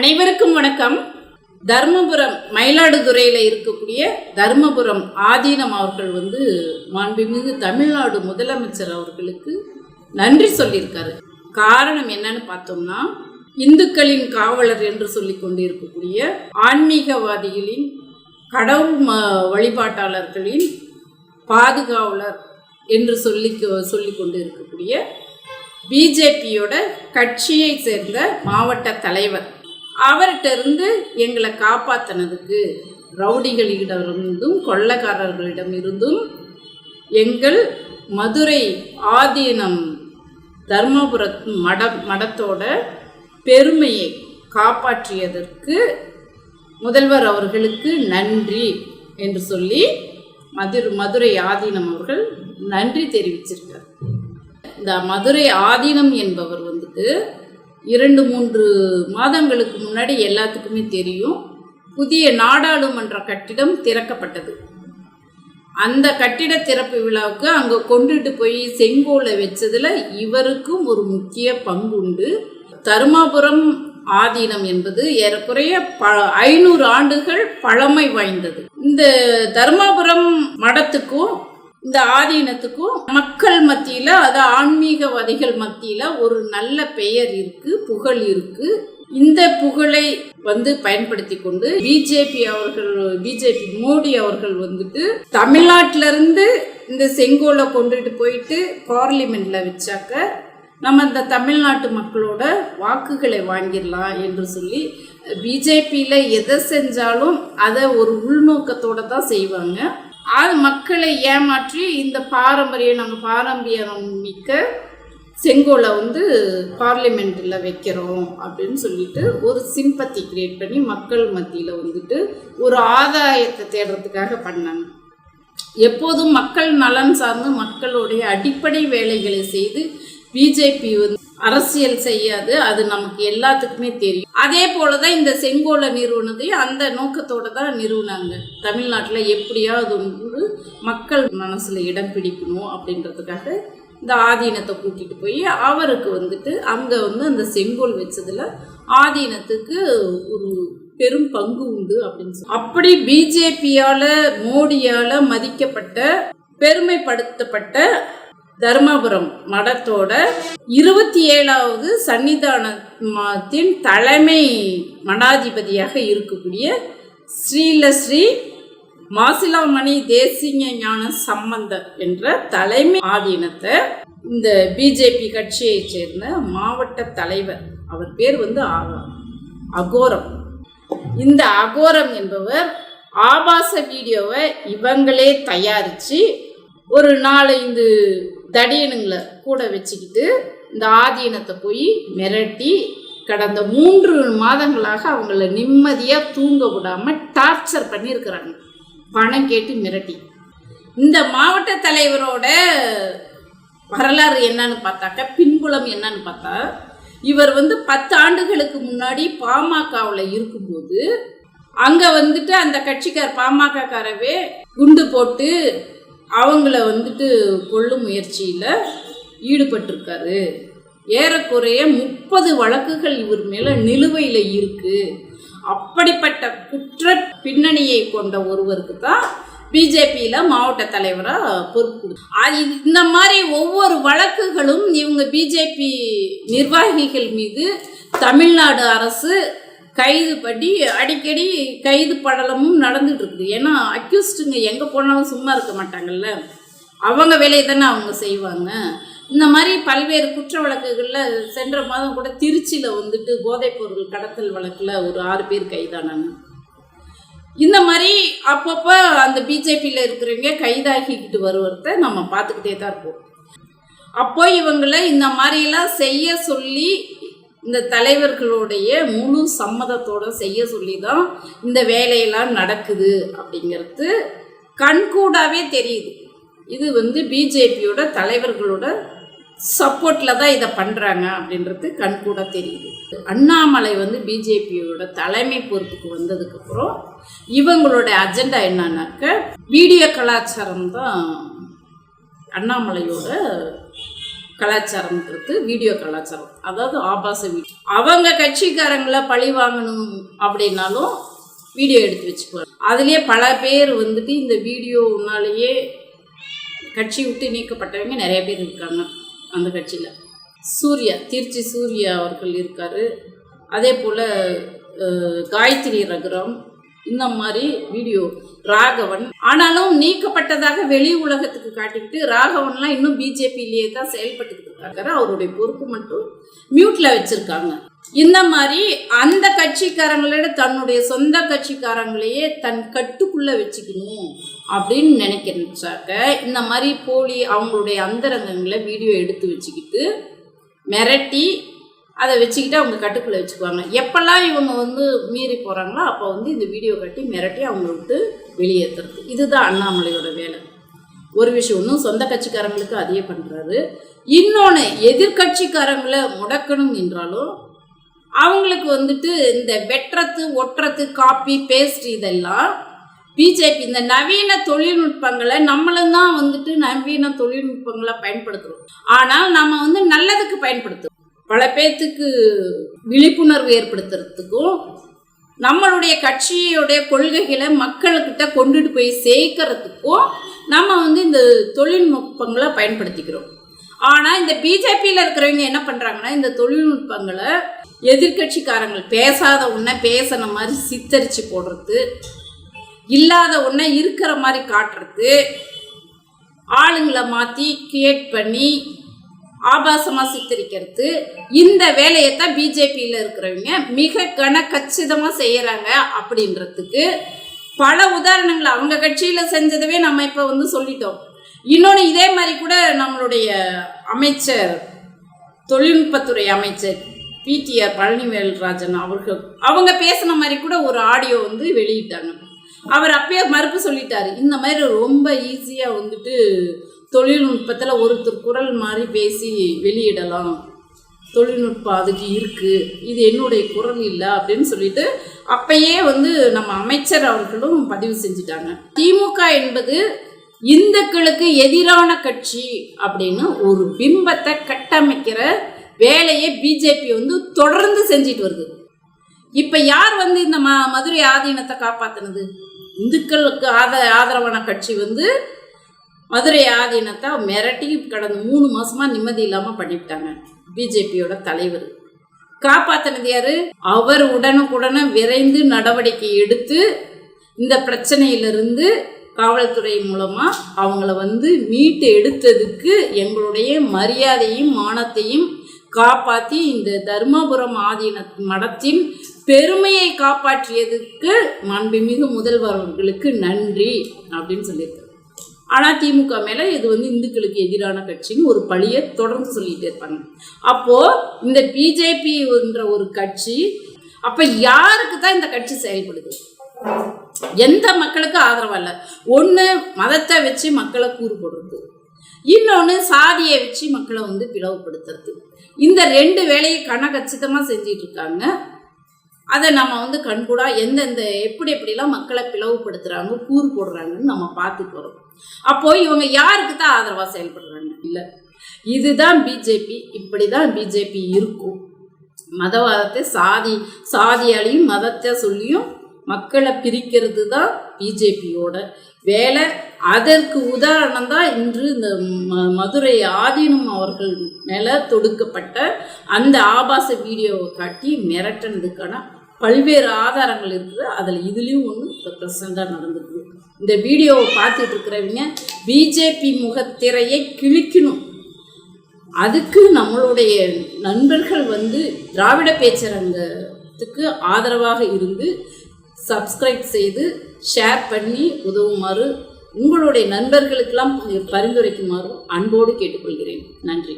அனைவருக்கும் வணக்கம். தர்மபுரம் மயிலாடுதுறையில் இருக்கக்கூடிய தர்மபுரம் ஆதீனம் அவர்கள் வந்து மாண்புமிகு தமிழ்நாடு முதலமைச்சர் அவர்களுக்கு நன்றி சொல்லியிருக்காரு. காரணம் என்னன்னு பார்த்தோம்னா இந்துக்களின் காவலர் என்று சொல்லி கொண்டு இருக்கக்கூடிய ஆன்மீகவாதிகளின் கடவுள் ம வழிபாட்டாளர்களின் பாதுகாவலர் என்று சொல்லி சொல்லி கொண்டு இருக்கக்கூடிய பிஜேபியோட கட்சியை சேர்ந்த மாவட்ட தலைவர் அவர்கிட்ட இருந்து எங்களை காப்பாற்றினதுக்கு ரவுடிகளிடமிருந்தும் கொள்ளக்காரர்களிடம் இருந்தும் எங்கள் மதுரை ஆதீனம் தர்மபுரத் மட மடத்தோட பெருமையை காப்பாற்றியதற்கு முதல்வர் அவர்களுக்கு நன்றி என்று சொல்லி மதுரை மதுரை ஆதீனம் அவர்கள் நன்றி தெரிவிச்சிருக்கார். இந்த மதுரை ஆதீனம் என்பவர் வந்துட்டு இரண்டு மூன்று மாதங்களுக்கு முன்னாடி எல்லாத்துக்குமே தெரியும். புதிய நாடாளுமன்ற கட்டிடம் திறக்கப்பட்டது. அந்த கட்டிட திறப்பு விழாவுக்கு அங்கே கொண்டுட்டு போய் செங்கோலை வச்சதில் இவருக்கும் ஒரு முக்கிய பங்கு உண்டு தருமாபுரம் ஆதீனம் என்பது ஏறக்குறைய ப ஐநூறு ஆண்டுகள் பழமை வாய்ந்தது. இந்த தருமாபுரம் மடத்துக்கும் இந்த ஆதீனத்துக்கும் மக்கள் மத்தியில் அது ஆன்மீகவாதிகள் மத்தியில் ஒரு நல்ல பெயர் இருக்கு புகழ் இருக்கு. இந்த புகழை வந்து பயன்படுத்தி கொண்டு பிஜேபி அவர்கள் பிஜேபி மோடி அவர்கள் வந்துட்டு தமிழ்நாட்டிலருந்து இந்த செங்கோலை கொண்டுட்டு போயிட்டு பார்லிமெண்ட்ல வச்சாக்க நம்ம இந்த தமிழ்நாட்டு மக்களோட வாக்குகளை வாங்கிடலாம் என்று சொல்லி பிஜேபியில் எதை செஞ்சாலும் அதை ஒரு உள்நோக்கத்தோடு தான் செய்வாங்க. அது மக்களை ஏமாற்றி இந்த பாரம்பரியம் நம்ம பாரம்பரியம் மிக்க செங்கோலை வந்து பார்லிமெண்ட்டில் வைக்கிறோம் அப்படின்னு சொல்லிட்டு ஒரு சிம்பத்தி கிரியேட் பண்ணி மக்கள் மத்தியில் வந்துட்டு ஒரு ஆதாயத்தை தேடுறதுக்காக பண்ணாங்க. எப்போதும் மக்கள் நலன் சார்ந்து மக்களுடைய அடிப்படை வேலைகளை செய்து பிஜேபி வந்து அரசியல் செய்யாது. அது நமக்கு எல்லாத்துக்குமே தெரியும். அதே போலதான் இந்த செங்கோலை நிறுவனத்தையும் அந்த நோக்கத்தோட தான் நிறுவனாங்க. தமிழ்நாட்டில் எப்படியாவது ஒன்று மக்கள் மனசில் இடம் பிடிக்கணும் அப்படின்றதுக்காக இந்த ஆதீனத்தை கூட்டிகிட்டு போய் அவருக்கு வந்துட்டு அங்கே வந்து அந்த செங்கோல் வச்சதில் ஆதீனத்துக்கு ஒரு பெரும் பங்கு உண்டு அப்படின்னு சொல்லி. அப்படி பிஜேபியால் மோடியால் மதிக்கப்பட்ட பெருமைப்படுத்தப்பட்ட தர்மபுரம் மடத்தோட இருபத்தி ஏழாவது சன்னிதானத்தின் தலைமை மடாதிபதியாக இருக்கக்கூடிய ஸ்ரீலஸ்ரீ மாசிலாமணி தேசிய ஞான சம்பந்த என்ற தலைமை ஆதீனத்தை இந்த பிஜேபி கட்சியைச் சேர்ந்த மாவட்ட தலைவர் அவர் பேர் வந்து ஆகா அகோரம். இந்த அகோரம் என்பவர் ஆபாச வீடியோவை இவங்களே தயாரித்து ஒரு நாலஞ்சு தடியனுங்களை கூட வச்சுக்கிட்டு இந்த ஆதீனத்தை போய் மிரட்டி கடந்த மூன்று மாதங்களாக அவங்கள நிம்மதியாக தூங்க விடாமல் டார்ச்சர் பண்ணியிருக்கிறாங்க. பணம் கேட்டு மிரட்டி. இந்த மாவட்ட தலைவரோட வரலாறு என்னன்னு பார்த்தாக்க பின்புலம் என்னன்னு பார்த்தா இவர் வந்து பத்து ஆண்டுகளுக்கு முன்னாடி பாமகவில் இருக்கும்போது அங்கே வந்துட்டு அந்த கட்சிக்கார் பாமகக்காரவே குண்டு போட்டு அவங்கள வந்துட்டு கொள்ளும் முயற்சியில் ஈடுபட்டிருக்காரு. ஏறக்குறைய முப்பது வழக்குகள் இவர் மேலே நிலுவையில் இருக்குது அப்படிப்பட்ட குற்ற பின்னணியை கொண்ட ஒருவருக்கு தான் பிஜேபியில் மாவட்ட தலைவராக பொறுப்பு அது இந்த மாதிரி ஒவ்வொரு வழக்குகளும் இவங்க பிஜேபி நிர்வாகிகள் மீது தமிழ்நாடு அரசு கைது பண்ணி அடிக்கடி கைது படலமும் நடந்துட்டு இருக்குது ஏன்னா அக்யூஸ்டுங்க எங்கே போனாலும் சும்மா இருக்க மாட்டாங்கல்ல? அவங்க வேலையை தானே அவங்க செய்வாங்க. இந்த மாதிரி பல்வேறு குற்ற வழக்குகளில் சென்ற மாதம் கூட திருச்சியில் வந்துட்டு போதைப்பொருள் கடத்தல் வழக்கில் ஒரு ஆறு பேர் கைதானாங்க. இந்த மாதிரி அப்பப்போ அந்த பிஜேபியில் இருக்கிறவங்க கைதாகிக்கிட்டு வருவதை நம்ம பார்த்துக்கிட்டே தான் இருப்போம். அப்போ இவங்களை இந்த மாதிரிலாம் செய்ய சொல்லி இந்த தலைவர்களுடைய முழு சம்மதத்தோடு செய்ய சொல்லி தான் இந்த வேலையெல்லாம் நடக்குது அப்படிங்கிறது கண்கூடாவே தெரியுது. இது வந்து பிஜேபியோட தலைவர்களோட சப்போர்ட்டில் தான் இதை பண்ணுறாங்க அப்படின்றது கண்கூட தெரியுது. அண்ணாமலை வந்து பிஜேபியோட தலைமை பொறுப்புக்கு வந்ததுக்கப்புறம் இவங்களோட அஜெண்டா என்னன்னாக்க வீடியோ கலாச்சாரம் தான் அண்ணாமலையோட கலாச்சாரம்ன்றது வீடியோ கலாச்சாரம். அதாவது ஆபாச வீடியோ. அவங்க கட்சிக்காரங்களை பழி வாங்கணும் அப்படின்னாலும் வீடியோ எடுத்து வச்சுக்குவாங்க. அதுலேயே பல பேர் வந்துட்டு இந்த வீடியோனாலேயே கட்சி விட்டு நீக்கப்பட்டவங்க நிறைய பேர் இருக்காங்க அந்த கட்சியில். சூர்யா திருச்சி சூர்யா அவர்கள் இருக்கார். அதே போல் காயத்ரி ரகுராம் இந்த மாதிரி வீடியோ. ராகவன். ஆனாலும் நீக்கப்பட்டதாக வெளி உலகத்துக்கு காட்டிக்கிட்டு ராகவன்லாம் இன்னும் பிஜேபியிலேயே தான் செயல்பட்டுக்கிட்டு இருக்காரு அவருடைய பொறுப்பு மட்டும் மியூட்ல வச்சிருக்காங்க. இந்த மாதிரி அந்த கட்சிக்காரங்களோட தன்னுடைய சொந்த கட்சிக்காரங்களையே தன் கட்டுக்குள்ள வச்சுக்கணும் அப்படின்னு நினைக்கிறச்சாக்க இந்த மாதிரி போலி அவங்களுடைய அந்தரங்கங்களை வீடியோ எடுத்து வச்சுக்கிட்டு மிரட்டி அதை வச்சுக்கிட்டு அவங்க கட்டுக்குள்ளே வச்சுக்குவாங்க. எப்போல்லாம் இவங்க வந்து மீறி போகிறாங்களோ அப்போ வந்து இந்த வீடியோ கட்டி மிரட்டி அவங்க விட்டு வெளியேற்றுறது இதுதான் அண்ணாமலையோட வேலை. ஒரு விஷயம் ஒன்றும் சொந்த கட்சிக்காரங்களுக்கு அதையே பண்ணுறாரு இன்னொன்று எதிர்கட்சிக்காரங்களை முடக்கணும் என்றாலும் அவங்களுக்கு வந்துட்டு இந்த வெட்டுறது ஒட்டுறது காப்பி பேஸ்ட் இதெல்லாம் பிஜேபி இந்த நவீன தொழில்நுட்பங்களை நம்மளும் தான் வந்துட்டு நவீன தொழில்நுட்பங்களை பயன்படுத்துகிறோம் ஆனால் நம்ம வந்து நல்லதுக்கு பயன்படுத்துவோம் பல பேர்த்துக்கு விழிப்புணர்வு ஏற்படுத்துறதுக்கும் நம்மளுடைய கட்சியோடைய கொள்கைகளை மக்கள்கிட்ட கொண்டுட்டு போய் சேர்க்கறதுக்கும் நம்ம வந்து இந்த தொழில்நுட்பங்களை பயன்படுத்திக்கிறோம். ஆனால் இந்த பிஜேபியில் இருக்கிறவங்க என்ன பண்ணுறாங்கன்னா இந்த தொழில்நுட்பங்களை எதிர்கட்சிக்காரங்கள் பேசாத ஒன்றை பேசின மாதிரி சித்தரித்து போடுறது இல்லாத ஒன்றை இருக்கிற மாதிரி காட்டுறது ஆளுங்களை மாற்றி கிரியேட் பண்ணி ஆபாசமாக சித்தரிக்கிறது. இந்த வேலையை தான் பிஜேபியில் இருக்கிறவங்க மிக கன கச்சிதமாக செய்கிறாங்க அப்படின்றதுக்கு பல உதாரணங்கள் அவங்க கட்சியில் செஞ்சதவே நம்ம இப்போ வந்து சொல்லிட்டோம். இன்னொன்று இதே மாதிரி கூட நம்மளுடைய அமைச்சர் தொழில்நுட்பத்துறை அமைச்சர் பிடிஆர் பழனிவேல்ராஜன் அவர்கள் அவங்க பேசின மாதிரி கூட ஒரு ஆடியோ வந்து வெளியிட்டாங்க. அவர் அப்பயே மறுப்பு சொல்லிட்டாரு. இந்த மாதிரி ரொம்ப ஈஸியாக வந்துட்டு தொழில்நுட்பத்தில் ஒருத்தர் குரல் மாதிரி பேசி வெளியிடலாம். தொழில்நுட்பம் அதுக்கு இருக்குது இது என்னுடைய குரல் இல்லை அப்படின்னு சொல்லிட்டு அப்பயே வந்து நம்ம அமைச்சர் அவர்களும் பதிவு செஞ்சுட்டாங்க. திமுக என்பது இந்துக்களுக்கு எதிரான கட்சி அப்படின்னு ஒரு பிம்பத்தை கட்டமைக்கிற வேலையை பிஜேபி வந்து தொடர்ந்து செஞ்சிட்டு வருது. இப்போ யார் வந்து இந்த ம மதுரை ஆதீனத்தை காப்பாற்றினது இந்துக்களுக்கு ஆத ஆதரவான கட்சி வந்து மதுரை ஆதீனத்தை மிரட்டி கடந்த மூணு மாசமாக நிம்மதி இல்லாமல் பண்ணிவிட்டாங்க. பிஜேபியோட தலைவர். காப்பாற்றினது யார்? அவர் உடனுக்குடனே விரைந்து நடவடிக்கை எடுத்து இந்த பிரச்சனையிலிருந்து காவல்துறை மூலமாக அவங்கள வந்து மீட்டு எடுத்ததுக்கு எங்களுடைய மரியாதையும் மானத்தையும் காப்பாற்றி இந்த தர்மபுரம் ஆதீன மடத்தின் பெருமையை காப்பாற்றியதுக்கு மாண்புமிகு முதல்வர் அவர்களுக்கு நன்றி அப்படின்னு சொல்லியிருக்காரு. ஆனால் திமுக மேலே இது வந்து இந்துக்களுக்கு எதிரான கட்சின்னு ஒரு பழியை தொடர்ந்து சொல்லிகிட்டே இருப்பாங்க. அப்போது இந்த பிஜேபின்ற ஒரு கட்சி அப்போ யாருக்கு தான் இந்த கட்சி செயல்படுது? எந்த மக்களுக்கு ஆதரவா இல்லை. ஒன்று மதத்தை வச்சு மக்களை கூறு போடுறது. இன்னொன்று சாதியை வச்சு மக்களை வந்து பிளவுபடுத்துறது. இந்த ரெண்டு வேலையை கனகச்சிதமாக செஞ்சிட்டு இருக்காங்க. அதை நம்ம வந்து கண்கூடாக எந்தெந்த எப்படி எப்படிலாம் மக்களை பிளவுபடுத்துகிறாங்க கூறு போடுறாங்கன்னு நம்ம பார்த்துட்டு வரோம். அப்போ இவங்க யாருக்கு தான் ஆதரவாக செயல்படுறாங்க? இல்லை. இதுதான் பிஜேபி இப்படி தான் பிஜேபி இருக்கும். மதவாதத்தை சாதி சாதியாலையும் மதத்தை சொல்லியும் மக்களை பிரிக்கிறது தான் பிஜேபியோட வேலை. அதற்கு உதாரணம் தான் இன்று இந்த ம- மதுரை ஆதீனம் அவர்கள் மேலே தொடுக்கப்பட்ட அந்த ஆபாச வீடியோவை காட்டி மிரட்டினதுக்கான பல்வேறு ஆதாரங்கள் இருக்குது. அதில் இதுலேயும் ஒன்று இப்போ ப்ரெசண்ட்டாக நடந்துக்குது. இந்த வீடியோவை பார்த்துட்டு இருக்கிறவங்க பிஜேபி முகத்திரையை கிழிக்கணும். அதுக்கு நம்மளுடைய நண்பர்கள் வந்து திராவிட பேச்சரங்கத்துக்கு ஆதரவாக இருந்து சப்ஸ்கிரைப் செய்து ஷேர் பண்ணி உதவுமாறு உங்களுடைய நண்பர்களுக்கெல்லாம் பரிந்துரைக்குமாறு அன்போடு கேட்டுக்கொள்கிறேன். நன்றி.